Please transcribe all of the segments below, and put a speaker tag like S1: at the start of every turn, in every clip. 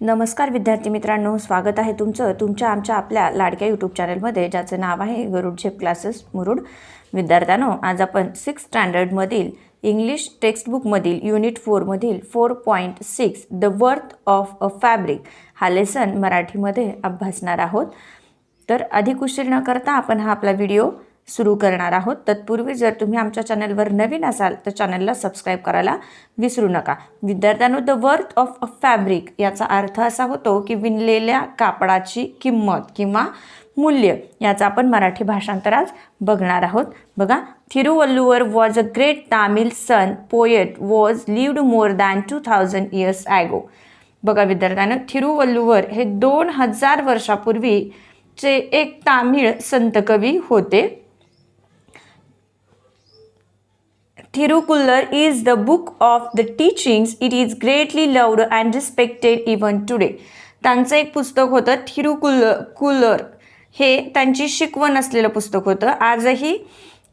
S1: नमस्कार विद्यार्थी मित्रांनो स्वागत आहे तुमचं तुमच्या आमच्या आपल्या लाडक्या यूट्यूब चॅनलमध्ये ज्याचं नाव आहे गरुड झेप क्लासेस मुरुड. विद्यार्थ्यांनो आज आपण सिक्स स्टँडर्डमधील इंग्लिश टेक्स्टबुकमधील unit फोरमधील four point six the worth of a fabric हा लेसन मराठीमध्ये अभ्यासणार आहोत. तर अधिक उशीर न करता आपण हा आपला व्हिडिओ सुरू करणार आहोत. तत्पूर्वी जर तुम्ही आमच्या चॅनलवर नवीन असाल तर चॅनलला सबस्क्राईब करायला विसरू नका. विद्यार्थ्यांनो the worth of a fabric याचा अर्थ असा होतो की विणलेल्या कापडाची किंमत किंवा मूल्य याचा आपण मराठी भाषांतर आज बघणार आहोत. बघा Thiruvalluvar was a great Tamil saint poet was lived more than two thousand years ago बघा विद्यार्थ्यानं थिरुवल्लुवर हे दोन हजार वर्षापूर्वीचे एक तामिळ संतकवी होते. थिरुकुल्लर is the book of the teachings. It is greatly loved and respected even today. त्यांचं एक पुस्तक होतं थिरुकुल कुलर हे त्यांची शिकवण असलेलं पुस्तक होतं. आजही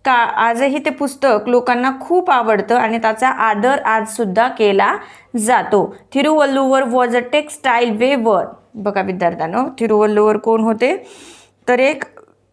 S1: का आजही ते पुस्तक लोकांना खूप आवडतं आणि त्याचा आदर आजसुद्धा केला जातो. थिरुवल्लुवर वॉज अ टेक्स्टाईल वेवर बघा विद्यार्थ्यांनो थिरुवल्लुवर कोण होते? तर एक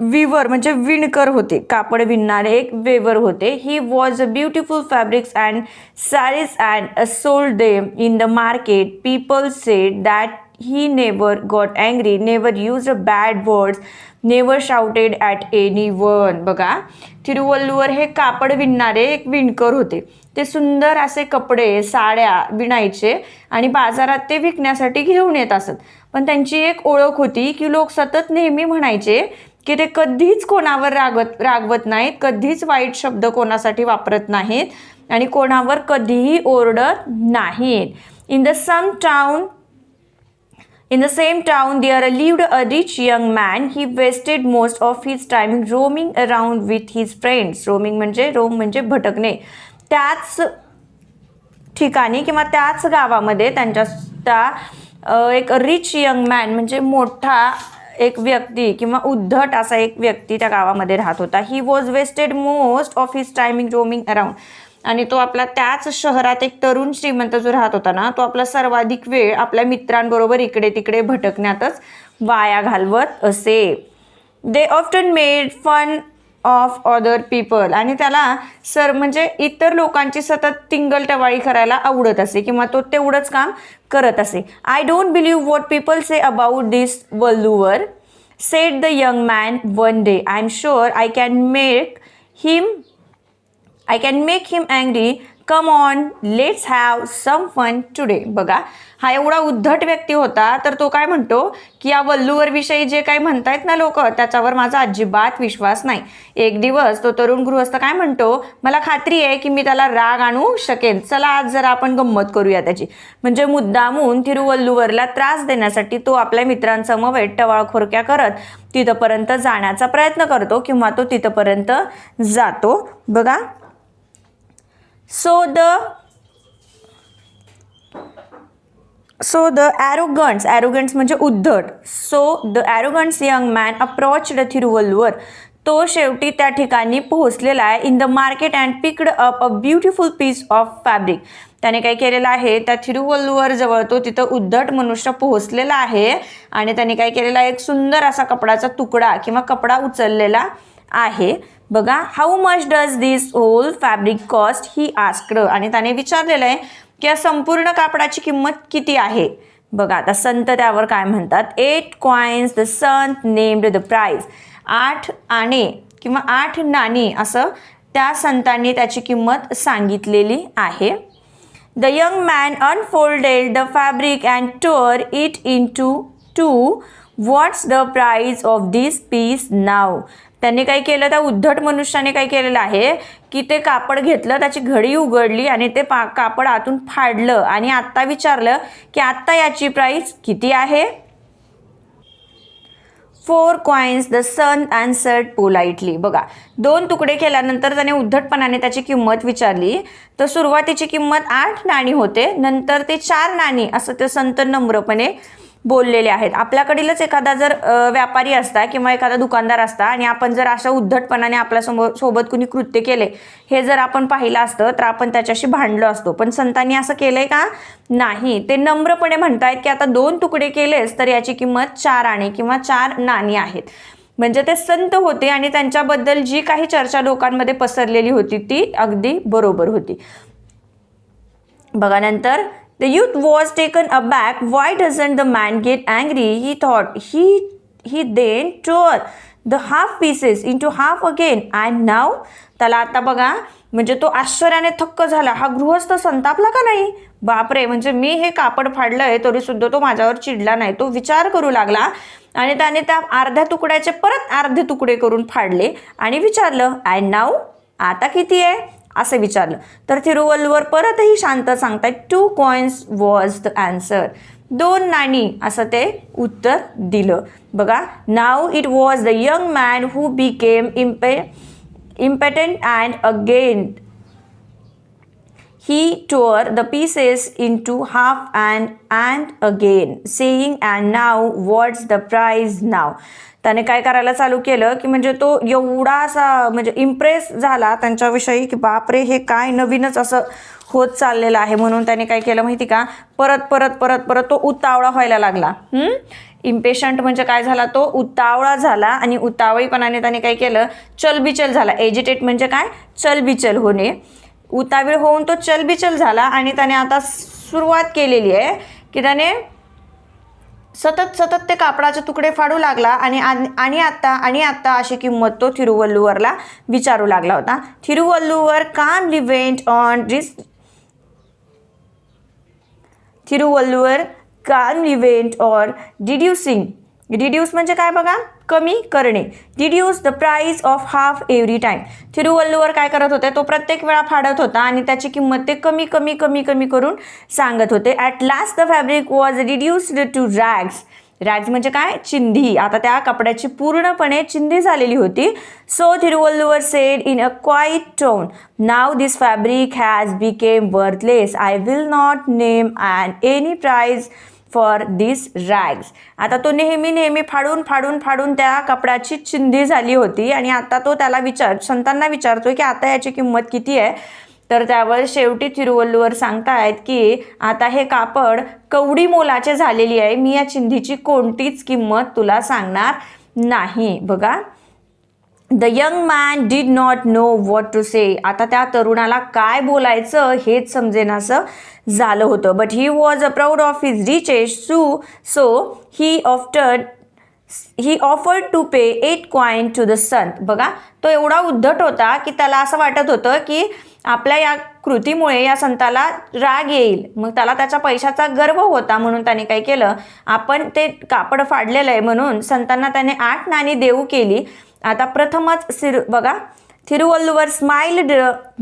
S1: विवर म्हणजे विणकर होते कापड विणणारे एक वेवर होते. He was a beautiful fabrics and saris and sold them in the market people said that he never got angry never use a bad words never shouted at anyone बघा तिरुवल्लुवर हे कापड विणणारे एक विणकर होते. ते सुंदर असे कपडे साड्या विणायचे आणि बाजारात ते विकण्यासाठी घेऊन येत असत. पण त्यांची एक ओळख होती की लोक सतत नेहमी म्हणायचे की ते कधीच कोणावर रागत रागवत नाहीत कधीच वाईट शब्द कोणासाठी वापरत नाहीत आणि कोणावर कधीही ओरडत नाहीत in the same town In the same town, there lived a rich young man. He wasted most of his time roaming around with his friends. Roaming म्हणजे रोम म्हणजे भटकणे त्याच ठिकाणी किंवा त्याच गावामध्ये त्यांच्या त्या एक रिच यंग मॅन म्हणजे मोठा एक व्यक्ती किंवा उद्धट असा एक व्यक्ती त्या गावामध्ये राहत होता. He was wasted most of his timing roaming around आणि तो आपला त्याच शहरात एक तरुण श्रीमंत जो राहत होता ना तो आपला सर्वाधिक वेळ आपल्या मित्रांबरोबर इकडे तिकडे भटकण्यातच वाया घालवत असे. They often made fun of other people आणि त्याला सर म्हणजे इतर लोकांची सतत तिंगल टवाळी करायला आवडत असे किंवा तो तेवढंच काम करत असे. I don't believe what people say about this Valluvar said the young man one day I am sure I can make him I can make him angry come on let's have some fun today बघा हा एवढा उद्धट व्यक्ती होता तर तो काय म्हणतो की या वल्लूवरविषयी जे काही म्हणतायत ना लोक त्याच्यावर माझा अजिबात विश्वास नाही. एक दिवस तो तरुण गृहस्थ काय म्हणतो मला खात्री आहे की मी त्याला राग आणू शकेन. चला आज जरा आपण गंमत करूया त्याची. म्हणजे मुद्दामून तिरुवल्लुवरला त्रास देण्यासाठी तो आपल्या मित्रांसमवेत टवाळखोरक्या करत तिथंपर्यंत जाण्याचा प्रयत्न करतो किंवा तो तिथंपर्यंत जातो. बघा So the so the arrogance, arrogance म्हणजे उद्धट. So the arrogance young man approached Thiruvalluvar तो शेवटी त्या ठिकाणी पोहोचलेला आहे. In the market and picked up a beautiful piece of fabric त्याने काय केलेलं आहे? त्या थिरुवल्लुवर जवळ तो तिथं उद्धट मनुष्य पोहोचलेला आहे. आणि त्याने काय केलेला आहे? एक सुंदर असा कपडाचा तुकडा किंवा कपडा उचललेला आहे. बघा how much does this whole fabric cost he asked. आणि त्याने विचारलेलं आहे की या संपूर्ण कापडाची किंमत किती आहे? बघा आता संत त्यावर काय म्हणतात? Eight coins the sant named the price आठ आणे किंवा आठ नाणी असं त्या संतांनी त्याची किंमत सांगितलेली आहे. The young man unfolded the fabric and tore it in two two what's the price of this piece now त्यांनी काय केलं? त्या उद्धट मनुष्याने काय केलेलं आहे की ते कापड घेतलं त्याची घडी उघडली आणि ते पा कापड आतून फाडलं आणि आत्ता विचारलं की आत्ता याची प्राईस किती आहे? Four coins the saint answered politely बघा दोन तुकडे केल्यानंतर त्याने उद्धटपणाने त्याची किंमत विचारली. तर सुरुवातीची किंमत आठ नाणी होते नंतर ते चार नाणी असं ते संत नम्रपणे बोललेले आहेत. आपल्याकडीलच एखादा जर व्यापारी असता किंवा एखादा दुकानदार असता आणि आपण जर अशा उद्धटपणाने आपल्यासमोर सोबत कुणी कृत्य केले हे जर आपण पाहिलं असतं तर आपण त्याच्याशी भांडलो असतो. पण संतांनी असं केलंय का? नाही. ते नम्रपणे म्हणतायत की आता दोन तुकडे केलेस तर याची किंमत चार आणे किंवा चार नाणी आहेत. म्हणजे ते संत होते आणि त्यांच्याबद्दल जी काही चर्चा लोकांमध्ये पसरलेली होती ती अगदी बरोबर होती. बघा नंतर the youth was taken a back doesn't the the man get angry he thought he he then tore the half pieces into half again and now त्याला आता बघा म्हणजे तो आश्चर्याने थक्क झाला. हा गृहस्थ संतापला का नाही? बापरे म्हणजे मी हे कापड फाडलंय आहे तरीसुद्धा तो माझ्यावर चिडला नाही. तो विचार करू लागला. आणि त्याने त्या अर्ध्या तुकड्याचे परत अर्धे तुकडे करून फाडले आणि विचारलं अँड नाव आता किती आहे? असं विचारलं. तर तिरुवल्लुवर परतही शांत सांगतायत two coins was the answer दोन नाणी असं ते उत्तर दिलं. बघा now it was the young man who became Impey impatient and again he the pieces in two half and and again saying and now what's the price now त्याने काय करायला चालू केलं की म्हणजे तो एवढा असा म्हणजे इम्प्रेस झाला त्यांच्याविषयी की बापरे हे काय नवीनच असं होत चाललेलं आहे. म्हणून त्याने काय केलं माहिती का? परत परत परत परत तो उतावळा व्हायला लागला. इम्पेशंट म्हणजे काय झाला? तो उतावळा झाला आणि उतावळीपणाने त्याने काय केलं? चलबिचल झाला. एजिटेट म्हणजे काय? चलबिचल होणे. उतावीळ होऊन तो चलबिचल झाला आणि त्याने आता सुरुवात केलेली आहे की त्याने सतत सतत ते कापडाचे तुकडे फाडू लागला आणि आन- आणि आत्ता आणि आत्ता अशी किंमत तो थिरुवल्लुवरला विचारू लागला होता. थिरुवल्लुवर कामली वेंट ऑन रिस थिरुवल्लुवर कामली वेंट ऑर डिड्युसिंग डिड्यूस म्हणजे काय बघा? कमी करणे. Reduce the price of half every time Thiruvalluvar काय करत होते? तो प्रत्येक वेळा फाडत होता आणि त्याची किंमत ते कमी कमी कमी कमी करून सांगत होते. At last the fabric was reduced to rags rags म्हणजे काय? चिंधी. आता त्या कपड्याची पूर्णपणे चिंधी झालेली होती. So Thiruvalluvar said in a quiet tone now this fabric has become worthless I will not name and any price for this rags आता तो नेहमी नेहमी फाडून फाडून फाडून त्या कपड्याची चिंधी झाली होती आणि आता तो त्याला विचार संतांना विचारतो की आता याची किंमत किती आहे? तर त्यावर शेवटी तिरुवल्लूवर सांगतायत की आता हे कापड कवडी मोलाचे झालेली आहे. मी या चिंधीची कोणतीच किंमत तुला सांगणार नाही. बघा. The young man did not know what to say आता त्या तरुणाला काय बोलायचं हेच समजेनासं झालं होतं. But he was a proud of his riches सू so he after he offered to pay eight coin to the saint बघा तो एवढा उद्धट होता की त्याला असं वाटत होतं की आपल्या या कृतीमुळे या संताला राग येईल. मग त्याला त्याच्या पैशाचा गर्व होता म्हणून त्याने काय केलं? आपण ते कापड फाडलेलं आहे म्हणून संतांना त्याने आठ नाणी देऊ केली. आता प्रथमच सिर बघा Thiruvalluvar smiled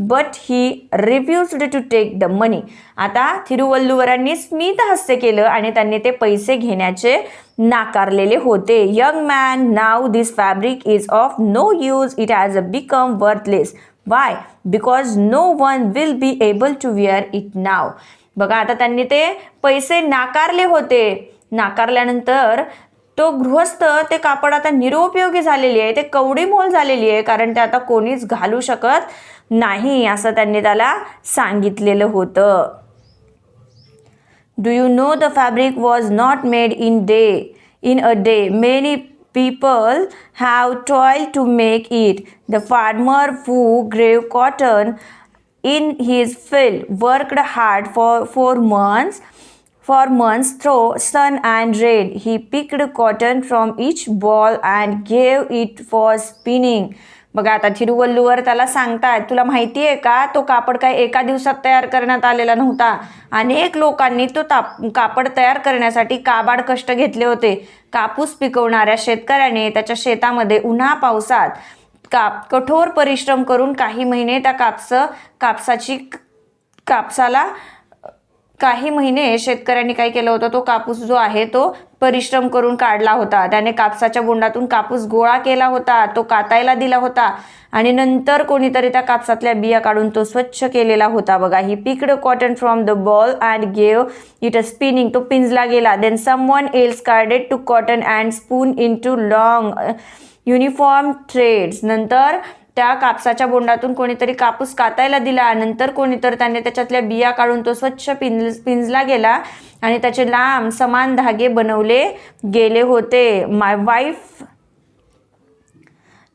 S1: but he refused to take the money आता थिरुवल्लुवरांनी स्मित हास्य केलं आणि त्यांनी ते पैसे घेण्याचे नाकारलेले होते. Young man now this fabric is of no use it has a become worthless why because no one will be able to wear it now बघा आता त्यांनी ते पैसे नाकारले होते. नाकारल्यानंतर तो गृहस्थ ते कापड आता निरुपयोगी झालेली आहे ते कवडी मोल झालेली आहे कारण ते आता कोणीच घालू शकत नाही असं त्यांनी त्याला सांगितलेलं होतं. Do you know the fabric was not made in day in a day many people have toiled to make it. The farmer who grew cotton in his field worked hard for four months. For months through sun and rain, he picked cotton from each ball and gave it for spinning. बघा आता थिरुवल्लूवर त्याला सांगतायत तुला माहिती आहे का तो कापड काय एका दिवसात तयार करण्यात आलेला नव्हता. अनेक लोकांनी तो ताप कापड तयार करण्यासाठी काबाड कष्ट घेतले होते. कापूस पिकवणाऱ्या शेतकऱ्याने त्याच्या शेतामध्ये उन्हा पावसात काप कठोर परिश्रम करून काही महिने त्या कापस कापसाची कापसाला काही महिने शेतकऱ्यांनी काय केलं होतं तो कापूस जो आहे तो परिश्रम करून काढला होता. त्याने कापसाच्या बोंडातून कापूस गोळा केला होता तो कातायला दिला होता आणि नंतर कोणीतरी त्या कापसातल्या बिया काढून तो स्वच्छ केलेला होता. बघा he picked cotton from the ball and gave it a spinning तो पिंजला गेला. Then someone else carded to cotton and spun into long uniform threads नंतर त्या कापसाच्या बोंडातून कोणीतरी कापूस कातायला दिला. नंतर कोणीतरी त्याने त्याच्यातल्या बिया काढून तो स्वच्छ पिंज पिंजला गेला आणि त्याचे लांब समान धागे बनवले गेले होते. My wife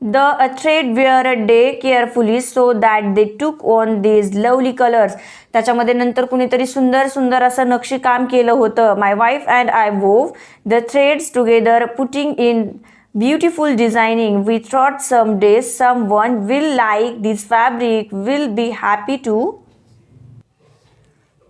S1: the thread were a day carefully so that they took on these lovely colours त्याच्यामध्ये नंतर कुणीतरी सुंदर सुंदर असं नक्षीकाम केलं होतं. My wife and I wove the threads together putting in beautiful designing. We thought some someday someone will like this fabric will be happy to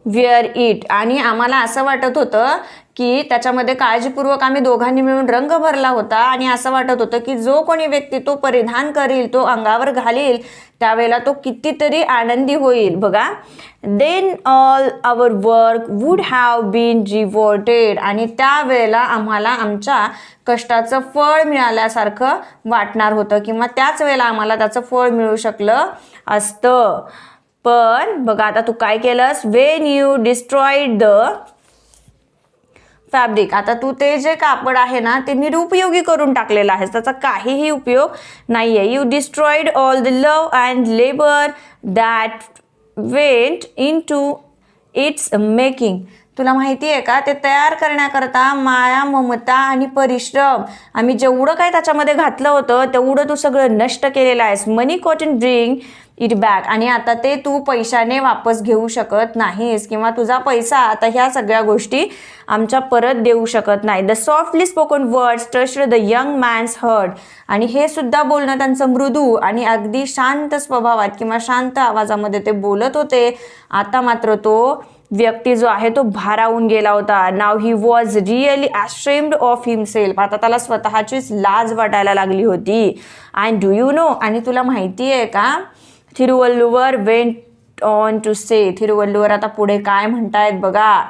S1: wear it. आणि आम्हाला असं वाटत होतं की त्याच्यामध्ये काळजीपूर्वक आम्ही दोघांनी मिळून रंग भरला होता. आणि असं वाटत होतं की जो कोणी व्यक्ती तो परिधान करील तो अंगावर घालील त्यावेळेला तो कितीतरी आनंदी होईल. बघा. Then all our work would have been rewarded आणि त्यावेळेला आम्हाला आमच्या कष्टाचं फळ मिळाल्यासारखं वाटणार होतं. किंवा त्याच वेळेला आम्हाला त्याचं फळ मिळू शकलं असतं. पण बघा आता तू काय केलंस? When you destroyed the fabric आता तू ते जे कापड आहे ना ते निरुपयोगी करून टाकलेलं आहेस. त्याचा काहीही उपयोग नाही आहे you destroyed all the love and labour that went into its making तुला माहिती आहे का? ते तयार करण्याकरता माया ममता आणि परिश्रम. आम्ही जेवढं काय त्याच्यामध्ये घातलं होतं तेवढं तू सगळं नष्ट केलेलं आहेस. Money cotton drink it back आणि आता ते तू पैशाने वापस घेऊ शकत नाहीस किंवा तुझा पैसा आता ह्या सगळ्या गोष्टी आमच्या परत देऊ शकत नाही. The softly spoken words touch the young man's heart आणि हे सुद्धा बोलणं त्यांचं मृदू आणि अगदी शांत स्वभावात किंवा शांत आवाजामध्ये ते बोलत होते. आता मात्र तो व्यक्ती जो आहे तो भारावून गेला होता. Now he was really ashamed of himself आता त्याला स्वतःचीच लाज वाटायला लागली होती. अँड डू यू नो आणि तुला माहिती आहे का? Thiruvalluvar went on to say Thiruvalluvar आता पुढे काय म्हणतायत बघा.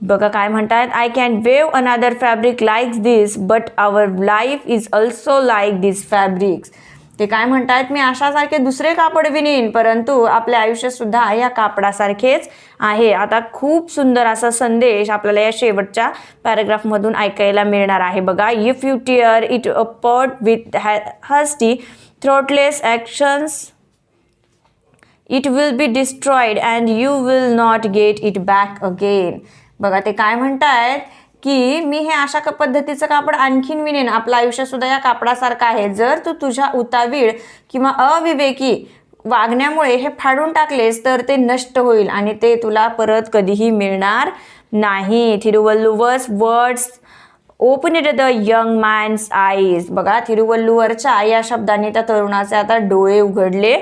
S1: बघा काय म्हणतायत I can weave another fabric like this but our life is also like this fabrics ते काय म्हणतायत मी अशासारखे दुसरे कापड विणीन परंतु आपले आयुष्यसुद्धा या कापडासारखेच आहे. आता खूप सुंदर असा संदेश आपल्याला या शेवटच्या पॅराग्राफमधून ऐकायला मिळणार आहे. बघा if you tear it apart with hasty thoughtless actions it will be destroyed and you will not get it back again बघा ते काय म्हणतायत की मी हे अशा क- पद्धतीचं कापड आणखीन विनेन. आपलं आयुष्यसुद्धा या कापडासारखं आहे. जर तू तुझ्या उतावीळ किंवा अविवेकी वागण्यामुळे हे फाडून टाकलेस तर ते नष्ट होईल आणि ते तुला परत कधीही मिळणार नाही. Thiruvalluvar's words opened the young man's eyes बघा थिरुवल्लुवरच्या या शब्दाने त्या तरुणाचे आता डोळे उघडले.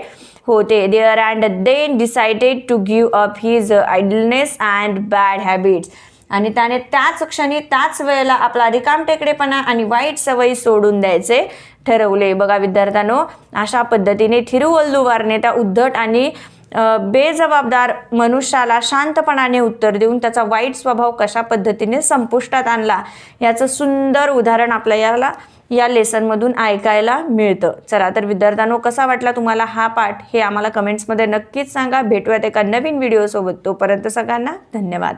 S1: होते. There and then decided to give up his idleness and bad habits आणि त्याने त्याच क्षणी त्याच वेळेला आपला रिकाम टेकडेपणा आणि वाईट सवयी सोडून द्यायचे ठरवले. बघा विद्यार्थ्यांनो अशा पद्धतीने थिरुवल्लुवारने त्या उद्धट आणि बेजबाबदार मनुष्याला शांतपणाने उत्तर देऊन त्याचा वाईट स्वभाव कशा पद्धतीने संपुष्टात आणला याचं सुंदर उदाहरण आपल्या याला या लेसनमधून ऐकायला मिळतं. चला तर विद्यार्थ्यांनो कसा वाटला तुम्हाला हा पाठ? हे आम्हाला कमेंट्समध्ये नक्कीच सांगा. भेटूयात एका नवीन व्हिडिओसोबत तोपर्यंत सगळ्यांना धन्यवाद.